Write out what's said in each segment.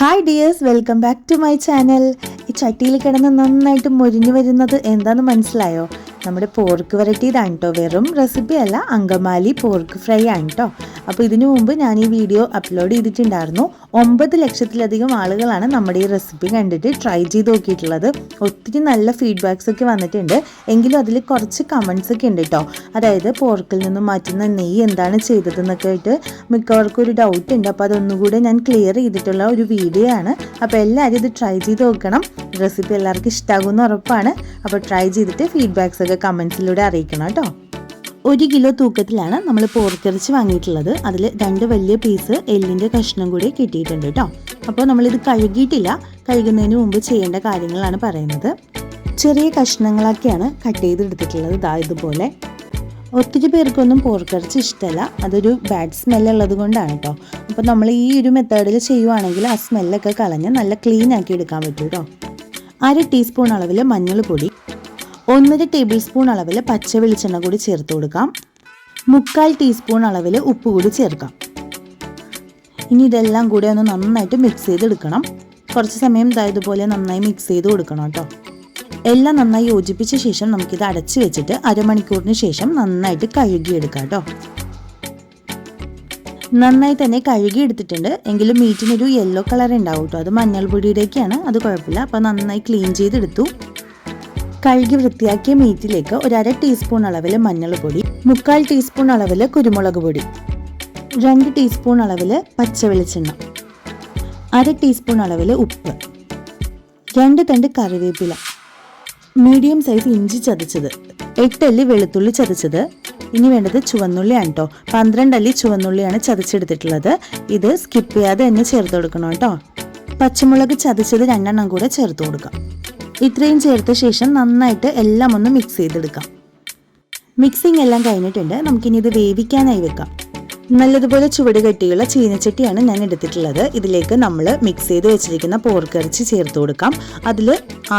Hi dears welcome back to my channel ഈ ചട്ടിയിൽ കിടന്ന് നന്നായിട്ട് മുരിഞ്ഞു വരുന്നത് എന്താണെന്ന് മനസ്സിലായോ? നമ്മുടെ പോർക്ക് വരട്ടിയതാണ് കേട്ടോ വെറും റെസിപ്പി അല്ല അങ്കമാലി പോർക്ക് ഫ്രൈ ആണ് കേട്ടോ അപ്പോൾ ഇതിനു മുമ്പ് ഞാൻ ഈ വീഡിയോ അപ്ലോഡ് ചെയ്തിട്ടുണ്ടായിരുന്നു. ഒമ്പത് ലക്ഷത്തിലധികം ആളുകളാണ് നമ്മുടെ ഈ റെസിപ്പി കണ്ടിട്ട് ട്രൈ ചെയ്ത് നോക്കിയിട്ടുള്ളത്. ഒത്തിരി നല്ല ഫീഡ്ബാക്സ് ഒക്കെ വന്നിട്ടുണ്ട്. എങ്കിലും അതിൽ കുറച്ച് കമൻസ് ഒക്കെ ഉണ്ട് കേട്ടോ അതായത് പോർക്കിൽ നിന്നും മാറ്റുന്ന നെയ്യ് എന്താണ് ചെയ്തതെന്നൊക്കെ ആയിട്ട് മിക്കവർക്കും ഒരു ഡൗട്ട് ഉണ്ട്. അപ്പോൾ അതൊന്നുകൂടെ ഞാൻ ക്ലിയർ ചെയ്തിട്ടുള്ള ഒരു വീഡിയോ ആണ്. അപ്പോൾ എല്ലാവരും ഇത് ട്രൈ ചെയ്ത് നോക്കണം. റെസിപ്പി എല്ലാവർക്കും ഇഷ്ടമാകുമെന്ന് ഉറപ്പാണ്. അപ്പോൾ ട്രൈ ചെയ്തിട്ട് ഫീഡ്ബാക്സ് ഒക്കെ കമൻസിലൂടെ അറിയിക്കണം കേട്ടോ. ഒരു കിലോ തൂക്കത്തിലാണ് നമ്മൾ പോർക്കിറച്ചി വാങ്ങിയിട്ടുള്ളത്. അതിൽ രണ്ട് വലിയ പീസ് എല്ലിന്റെ കഷ്ണം കൂടി കിട്ടിയിട്ടുണ്ട് കേട്ടോ. അപ്പോൾ നമ്മളിത് കഴുകിയിട്ടില്ല. കഴുകുന്നതിന് മുമ്പ് ചെയ്യേണ്ട കാര്യങ്ങളാണ് പറയുന്നത്. ചെറിയ കഷ്ണങ്ങളൊക്കെയാണ് കട്ട് ചെയ്തെടുത്തിട്ടുള്ളത് ഇതാ ഇതുപോലെ. ഒത്തിരി പേർക്കൊന്നും പോർക്കിറച്ചി ഇഷ്ടമല്ല അതൊരു ബാഡ് സ്മെല്ലുള്ളത് കൊണ്ടാണ് കേട്ടോ. അപ്പോൾ നമ്മൾ ഈ ഒരു മെത്തേഡിൽ ചെയ്യുവാണെങ്കിൽ ആ സ്മെല്ലൊക്കെ കളഞ്ഞ് നല്ല ക്ലീൻ ആക്കി എടുക്കാൻ പറ്റും കേട്ടോ. അര ടീസ്പൂൺ അളവിൽ മഞ്ഞൾപ്പൊടി ഒന്നര ടേബിൾ സ്പൂൺ അളവിൽ പച്ച വെളിച്ചെണ്ണ കൂടി ചേർത്ത് കൊടുക്കാം. മുക്കാൽ ടീസ്പൂൺ അളവിൽ ഉപ്പ് കൂടി ചേർക്കാം. ഇനി ഇതെല്ലാം കൂടി ഒന്ന് നന്നായിട്ട് മിക്സ് ചെയ്തെടുക്കണം. കുറച്ച് സമയം ഇതായതുപോലെ നന്നായി മിക്സ് ചെയ്ത് കൊടുക്കണം കേട്ടോ. എല്ലാം നന്നായി യോജിപ്പിച്ച ശേഷം നമുക്കിത് അടച്ചു വെച്ചിട്ട് അരമണിക്കൂറിന് ശേഷം നന്നായിട്ട് കഴുകിയെടുക്കാം കേട്ടോ. നന്നായി തന്നെ കഴുകി എടുത്തിട്ടുണ്ട് എങ്കിലും മീറ്റിനൊരു യെല്ലോ കളർ ഉണ്ടാവും കേട്ടോ. അത് മഞ്ഞൾപ്പൊടിയുടെയൊക്കെയാണ്. അത് കുഴപ്പമില്ല. അപ്പോൾ നന്നായി ക്ലീൻ ചെയ്തെടുത്തു. കഴുകി വൃത്തിയാക്കിയ മീറ്റിലേക്ക് ഒരു അര ടീസ്പൂൺ അളവിൽ മഞ്ഞൾപ്പൊടി മുക്കാൽ ടീസ്പൂൺ അളവിൽ കുരുമുളക് പൊടി രണ്ട് ടീസ്പൂൺ അളവിൽ പച്ച വെളിച്ചെണ്ണ അര ടീസ്പൂൺ അളവിൽ ഉപ്പ് രണ്ട് തണ്ട് കറിവേപ്പില. മീഡിയം സൈസ് ഇഞ്ചി ചതച്ചത് എട്ടല്ലി വെളുത്തുള്ളി ചതച്ചത് ഇനി വേണ്ടത് ചുവന്നുള്ളിയാണ് കേട്ടോ പന്ത്രണ്ട് അല്ലി ചുവന്നുള്ളിയാണ് ചതച്ചെടുത്തിട്ടുള്ളത്. ഇത് സ്കിപ്പ് ചെയ്യാതെ തന്നെ ചേർത്ത് കൊടുക്കണം കേട്ടോ പച്ചമുളക് ചതച്ചത് രണ്ടെണ്ണം കൂടെ ചേർത്ത് കൊടുക്കാം. ഇത്രയും ചേർത്ത ശേഷം നന്നായിട്ട് എല്ലാം ഒന്ന് മിക്സ് ചെയ്തെടുക്കാം. മിക്സിംഗ് എല്ലാം കഴിഞ്ഞിട്ടുണ്ട്. നമുക്കിനി ഇത് വേവിക്കാനായി വെക്കാം. നല്ലതുപോലെ ചുവട് കെട്ടിയുള്ള ചീനച്ചട്ടിയാണ് ഞാൻ എടുത്തിട്ടുള്ളത്. ഇതിലേക്ക് നമ്മൾ മിക്സ് ചെയ്ത് വെച്ചിരിക്കുന്ന പോർക്കിറച്ചി ചേർത്ത് കൊടുക്കാം. അതിൽ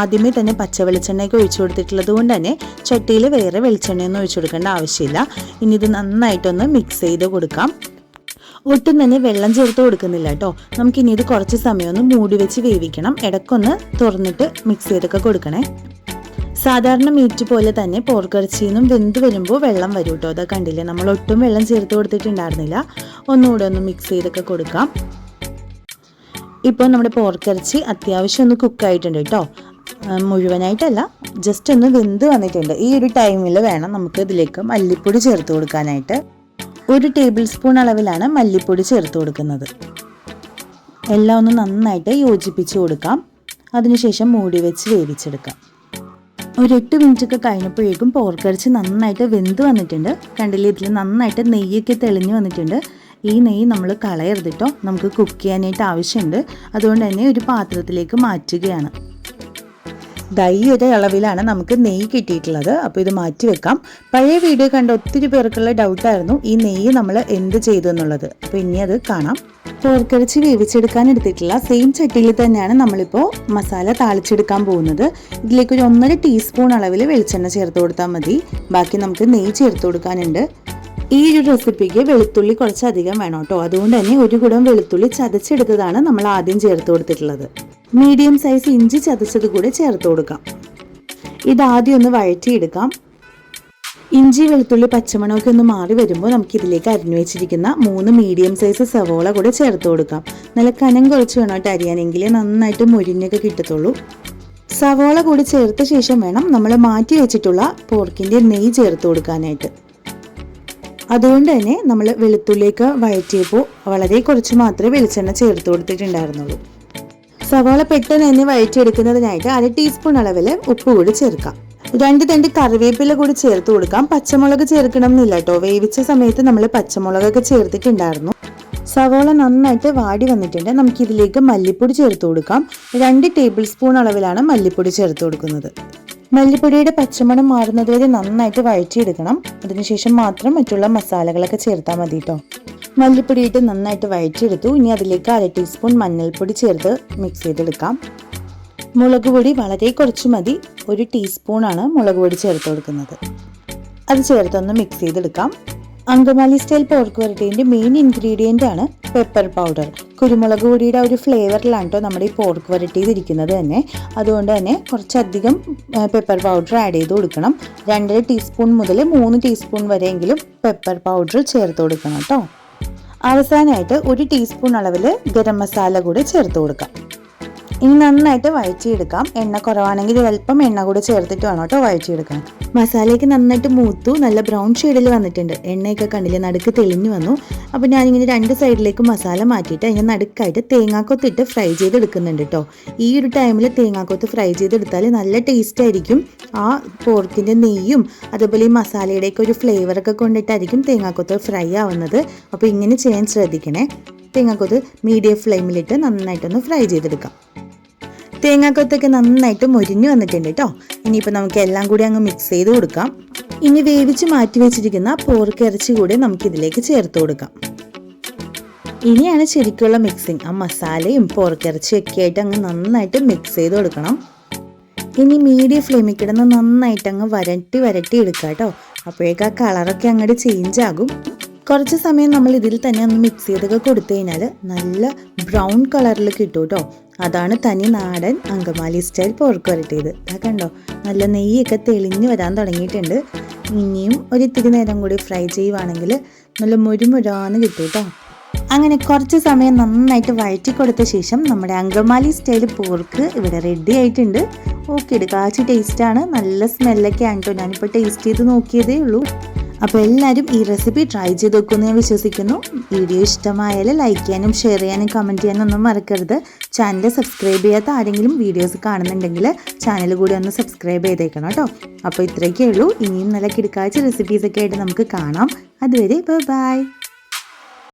ആദ്യമേ തന്നെ പച്ച വെളിച്ചെണ്ണയൊക്കെ ഒഴിച്ചു കൊടുത്തിട്ടുള്ളത് കൊണ്ട് തന്നെ ചട്ടിയിൽ വേറെ വെളിച്ചെണ്ണയൊന്നും ഒഴിച്ചു കൊടുക്കേണ്ട ആവശ്യമില്ല. ഇനി ഇത് നന്നായിട്ടൊന്ന് മിക്സ് ചെയ്ത് കൊടുക്കാം. ഒട്ടും തന്നെ വെള്ളം ചേർത്ത് കൊടുക്കുന്നില്ല കേട്ടോ. നമുക്കിനി ഇത് കുറച്ച് സമയം ഒന്ന് മൂടി വെച്ച് വേവിക്കണം. ഇടക്കൊന്ന് തുറന്നിട്ട് മിക്സ് ചെയ്തൊക്കെ കൊടുക്കണേ. സാധാരണ മീറ്റ് പോലെ തന്നെ പോർക്കിറച്ചിയിൽ നിന്നും വെന്ത് വരുമ്പോൾ വെള്ളം വരും കേട്ടോ. അതൊക്കെ കണ്ടില്ലേ? നമ്മൾ ഒട്ടും വെള്ളം ചേർത്ത് കൊടുത്തിട്ടുണ്ടായിരുന്നില്ല. ഒന്നുകൂടെ ഒന്ന് മിക്സ് ചെയ്തൊക്കെ കൊടുക്കാം. ഇപ്പോൾ നമ്മുടെ പോർക്കിറച്ചി അത്യാവശ്യം ഒന്ന് കുക്കായിട്ടുണ്ട് കേട്ടോ. മുഴുവനായിട്ടല്ല ജസ്റ്റ് ഒന്ന് വെന്ത് വന്നിട്ടുണ്ട്. ഈ ഒരു ടൈമിൽ വേണം നമുക്ക് ഇതിലേക്ക് മല്ലിപ്പൊടി ചേർത്ത് കൊടുക്കാനായിട്ട്. ഒരു ടേബിൾ സ്പൂൺ അളവിലാണ് മല്ലിപ്പൊടി ചേർത്ത് കൊടുക്കുന്നത്. എല്ലാം ഒന്ന് നന്നായിട്ട് യോജിപ്പിച്ച് കൊടുക്കാം. അതിനുശേഷം മൂടി വെച്ച് വേവിച്ചെടുക്കാം. ഒരു എട്ട് മിനിറ്റ് ഒക്കെ കഴിഞ്ഞപ്പോഴേക്കും പോർക്കരച്ച് നന്നായിട്ട് വെന്ത് വന്നിട്ടുണ്ട്. കണ്ടില്ലേ? ഇതിൽ നന്നായിട്ട് നെയ്യൊക്കെ തെളിഞ്ഞു വന്നിട്ടുണ്ട്. ഈ നെയ്യ് നമ്മൾ കളയരുത് കേട്ടോ നമുക്ക് കുക്ക് ചെയ്യാനായിട്ട് ആവശ്യമുണ്ട്. അതുകൊണ്ട് തന്നെ ഒരു പാത്രത്തിലേക്ക് മാറ്റുകയാണ്. ഈ ഒരു അളവിലാണ് നമുക്ക് നെയ്യ് കിട്ടിയിട്ടുള്ളത്. അപ്പോൾ ഇത് മാറ്റി വെക്കാം. പഴയ വീഡിയോ കണ്ട ഒത്തിരി പേർക്കുള്ള ഡൗട്ട് ആയിരുന്നു ഈ നെയ്യ് നമ്മൾ എന്ത് ചെയ്തു എന്നുള്ളത്. അപ്പോൾ ഇനി അത് കാണാം. പോർക്കിറച്ചി വേവിച്ചെടുക്കാൻ എടുത്തിട്ടുള്ള സെയിം ചട്ടിയിൽ തന്നെയാണ് നമ്മളിപ്പോൾ മസാല താളിച്ചെടുക്കാൻ പോകുന്നത്. ഇതിലേക്ക് ഒരു ഒന്നര ടീസ്പൂൺ അളവിൽ വെളിച്ചെണ്ണ ചേർത്ത് കൊടുത്താൽ മതി. ബാക്കി നമുക്ക് നെയ്യ് ചേർത്ത് കൊടുക്കാനുണ്ട്. ഈ ഒരു റെസിപ്പിക്ക് വെളുത്തുള്ളി കുറച്ചധികം വേണം കേട്ടോ. അതുകൊണ്ട് തന്നെ ഒരു കുടം വെളുത്തുള്ളി ചതച്ചെടുത്തതാണ് നമ്മൾ ആദ്യം ചേർത്ത് കൊടുത്തിട്ടുള്ളത്. മീഡിയം സൈസ് ഇഞ്ചി ചതച്ചത് കൂടെ ചേർത്ത് കൊടുക്കാം. ഇതാദ്യം ഒന്ന് വഴറ്റിയെടുക്കാം. ഇഞ്ചി വെളുത്തുള്ളി പച്ചമണമൊക്കെ ഒന്ന് മാറി വരുമ്പോൾ നമുക്ക് ഇതിലേക്ക് അരിഞ്ഞു വെച്ചിരിക്കുന്ന മൂന്ന് മീഡിയം സൈസ് സവോള കൂടെ ചേർത്ത് കൊടുക്കാം. നല്ല കനം കുറച്ച് വേണം കേട്ടോ അരിയാനെങ്കിലേ. നന്നായിട്ട് മുരിഞ്ഞൊക്കെ കിട്ടത്തുള്ളൂ. സവോള കൂടി ചേർത്ത ശേഷം വേണം നമ്മൾ മാറ്റി വെച്ചിട്ടുള്ള പോർക്കിന്റെ നെയ്യ് ചേർത്ത് കൊടുക്കാനായിട്ട്. അതുകൊണ്ട് തന്നെ നമ്മൾ വെളുത്തുള്ളിയൊക്കെ വഴറ്റിയപ്പോൾ വളരെ കുറച്ച് മാത്രമേ വെളിച്ചെണ്ണ ചേർത്ത് കൊടുത്തിട്ടുണ്ടായിരുന്നുള്ളൂ. സവാള പെട്ടെന്ന് തന്നെ വഴറ്റിയെടുക്കുന്നതിനായിട്ട് അര ടീസ്പൂൺ അളവിൽ ഉപ്പ് കൂടി ചേർക്കാം. രണ്ട് തണ്ട് കറിവേപ്പില കൂടി ചേർത്ത് കൊടുക്കാം. പച്ചമുളക് ചേർക്കണം എന്നില്ല കേട്ടോ. വേവിച്ച സമയത്ത് നമ്മൾ പച്ചമുളകൊക്കെ ചേർത്തിട്ടുണ്ടായിരുന്നു. സവോള നന്നായിട്ട് വാടി വന്നിട്ടുണ്ട്. നമുക്ക് ഇതിലേക്ക് മല്ലിപ്പൊടി ചേർത്ത് കൊടുക്കാം. രണ്ട് ടേബിൾ സ്പൂൺ അളവിലാണ് മല്ലിപ്പൊടി ചേർത്ത് കൊടുക്കുന്നത്. മല്ലിപ്പൊടിയുടെ പച്ചമണം മാറുന്നത് വരെ നന്നായിട്ട് വഴറ്റിയെടുക്കണം. അതിനുശേഷം മാത്രം മറ്റുള്ള മസാലകളൊക്കെ ചേർത്താൽ മതി കേട്ടോ. മല്ലിപ്പൊടിയിട്ട് നന്നായിട്ട് വഴറ്റിയെടുത്തു. ഇനി അതിലേക്ക് അര ടീസ്പൂൺ മഞ്ഞൾപ്പൊടി ചേർത്ത് മിക്സ് ചെയ്തെടുക്കാം. മുളക് പൊടി വളരെ കുറച്ച് മതി. ഒരു ടീസ്പൂണാണ് മുളക് പൊടി ചേർത്ത് കൊടുക്കുന്നത്. അത് ചേർത്തൊന്ന് മിക്സ് ചെയ്തെടുക്കാം. അങ്കമാലി സ്റ്റൈൽ പോർക്ക് വരട്ടേന്റെ മെയിൻ ഇൻഗ്രീഡിയന്റ് ആണ് പെപ്പർ പൗഡർ കുരുമുളക് പൊടിയുടെ ഒരു ഫ്ലേവറിലാണ് കേട്ടോ നമ്മുടെ ഈ പോർക്ക് വരട്ടിയതിരിക്കുന്നത് തന്നെ. അതുകൊണ്ട് തന്നെ കുറച്ചധികം പെപ്പർ പൗഡർ ആഡ് ചെയ്ത് കൊടുക്കണം. രണ്ടര ടീസ്പൂൺ മുതൽ മൂന്ന് ടീസ്പൂൺ വരെയെങ്കിലും പെപ്പർ പൗഡർ ചേർത്ത് കൊടുക്കണം കേട്ടോ അവസാനമായിട്ട് ഒരു ടീസ്പൂൺ അളവിൽ ഗരം മസാല കൂടി ചേർത്ത് കൊടുക്കാം. ഇനി നന്നായിട്ട് വഴറ്റിയെടുക്കാം. എണ്ണ കുറവാണെങ്കിൽ അല്പം എണ്ണ കൂടി ചേർത്തിട്ട് വേണം കേട്ടോ വഴറ്റിയെടുക്കാൻ. മസാലയൊക്കെ നന്നായിട്ട് മൂത്തു നല്ല ബ്രൗൺ ഷെയ്ഡിൽ വന്നിട്ടുണ്ട്. എണ്ണയൊക്കെ കണ്ടില്ല നടുക്ക് തെളിഞ്ഞു വന്നു. അപ്പോൾ ഞാനിങ്ങനെ രണ്ട് സൈഡിലേക്ക് മസാല മാറ്റിയിട്ട് അതിന്റെ നടുക്കായിട്ട് തേങ്ങാക്കൊത്തിട്ട് ഫ്രൈ ചെയ്തെടുക്കുന്നുണ്ട് കേട്ടോ. ഈ ഒരു ടൈമിൽ തേങ്ങാക്കൊത്ത് ഫ്രൈ ചെയ്തെടുത്താൽ നല്ല ടേസ്റ്റ് ആയിരിക്കും. ആ പോർക്കിന്റെ നെയ്യും അതുപോലെ ഈ മസാലയുടെയൊക്കെ ഒരു ഫ്ലേവറൊക്കെ കൊണ്ടിട്ടായിരിക്കും തേങ്ങാക്കൊത്ത് ഫ്രൈ ആവുന്നത്. അപ്പോൾ ഇങ്ങനെ ചെയ്യാൻ ശ്രദ്ധിക്കണേ. തേങ്ങാക്കൊത്ത് മീഡിയം ഫ്ലെയിമിലിട്ട് നന്നായിട്ടൊന്ന് ഫ്രൈ ചെയ്തെടുക്കാം. തേങ്ങാക്കൊത്തൊക്കെ നന്നായിട്ട് മൊരിഞ്ഞു വന്നിട്ടുണ്ട് കേട്ടോ ഇനിയിപ്പോൾ നമുക്ക് എല്ലാം കൂടി അങ്ങ് മിക്സ് ചെയ്ത് കൊടുക്കാം. ഇനി വേവിച്ച് മാറ്റി വെച്ചിരിക്കുന്ന പോർക്ക് ഇറച്ചി കൂടി നമുക്ക് ഇതിലേക്ക് ചേർത്ത് കൊടുക്കാം. ഇനിയാണ് ശരിക്കുള്ള മിക്സിങ് ആ മസാലയും പോർക്കിറച്ചിയും ഒക്കെ ആയിട്ട് അങ്ങ് നന്നായിട്ട് മിക്സ് ചെയ്ത് കൊടുക്കണം. ഇനി മീഡിയം ഫ്ലെയിമിൽ കിടന്ന് നന്നായിട്ട് അങ്ങ് വരട്ടി വരട്ടി എടുക്കുക കേട്ടോ അപ്പോഴേക്ക് ആ കളറൊക്കെ അങ്ങോട്ട് ചേഞ്ച് ആകും. കുറച്ച് സമയം നമ്മൾ ഇതിൽ തന്നെ ഒന്ന് മിക്സ് ചെയ്തൊക്കെ കൊടുത്തു കഴിഞ്ഞാൽ നല്ല ബ്രൗൺ കളറിൽ കിട്ടും കേട്ടോ അതാണ് തനി നാടൻ അങ്കമാലി സ്റ്റൈൽ പോർക്ക് വരട്ടിയത്. ഇതാ കണ്ടോ? നല്ല നെയ്യൊക്കെ തെളിഞ്ഞ് വരാൻ തുടങ്ങിയിട്ടുണ്ട്. ഇനിയും ഒരിത്തിരി നേരം കൂടി ഫ്രൈ ചെയ്യുവാണെങ്കിൽ നല്ല മുരുമുരാന്ന് കിട്ടും കേട്ടോ അങ്ങനെ കുറച്ച് സമയം നന്നായിട്ട് വഴറ്റി കൊടുത്ത ശേഷം നമ്മുടെ അങ്കമാലി സ്റ്റൈൽ പോർക്ക് ഇവിടെ റെഡി ആയിട്ടുണ്ട്. ഓക്കെ കാച്ചി ടേസ്റ്റാണ് നല്ല സ്മെല്ലൊക്കെ ആണ് കേട്ടോ ഞാനിപ്പോൾ ടേസ്റ്റ് ചെയ്ത് നോക്കിയതേ ഉള്ളൂ. അപ്പോൾ എല്ലാവരും ഈ റെസിപ്പി ട്രൈ ചെയ്ത് നോക്കുമെന്ന് ഞാൻ വിശ്വസിക്കുന്നു. വീഡിയോ ഇഷ്ടമായാൽ ലൈക്ക് ചെയ്യാനും ഷെയർ ചെയ്യാനും കമന്റ് ചെയ്യാനും ഒന്നും മറക്കരുത്. ചാനൽ സബ്സ്ക്രൈബ് ചെയ്യാത്ത ആരെങ്കിലും വീഡിയോസ് കാണുന്നുണ്ടെങ്കിൽ ചാനൽ കൂടി ഒന്ന് സബ്സ്ക്രൈബ് ചെയ്തേക്കണം കേട്ടോ. അപ്പോൾ ഇത്രയൊക്കെ ഉള്ളൂ. ഇനിയും നല്ല കിടക്കാഴ്ച റെസിപ്പീസൊക്കെ ആയിട്ട് നമുക്ക് കാണാം. അതുവരെ ബൈ ബൈ